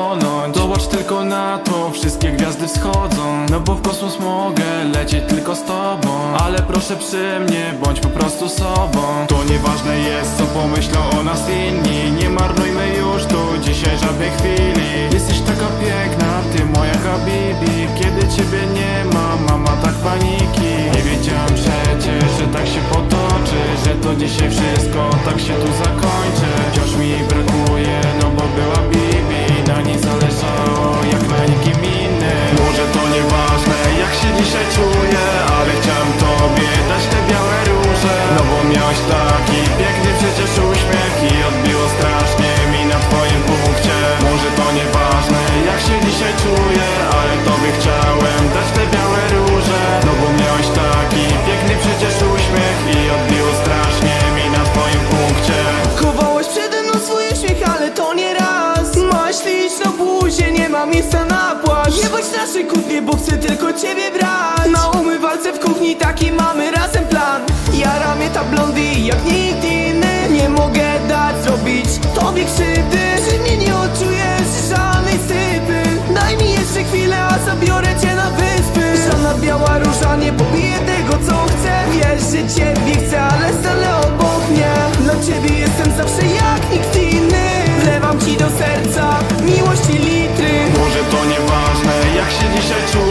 płonąć Zobacz tylko na to, wszystkie gwiazdy wschodzą. No bo w kosmos mogę lecieć tylko z tobą. Ale proszę przy mnie, bądź po prostu sobą. To nieważne jest, co pomyślą o nas inni. Nie marnujmy już tu dzisiaj żadnej chwili. Jesteś ma miejsca na płacz. Jebać nasze kłótnie, bo chcę tylko ciebie brać. Na umywalce w kuchni taki mamy razem plan. Jara mnie ta blondy jak nikt inny. Nie mogę dać zrobić tobie krzywdy to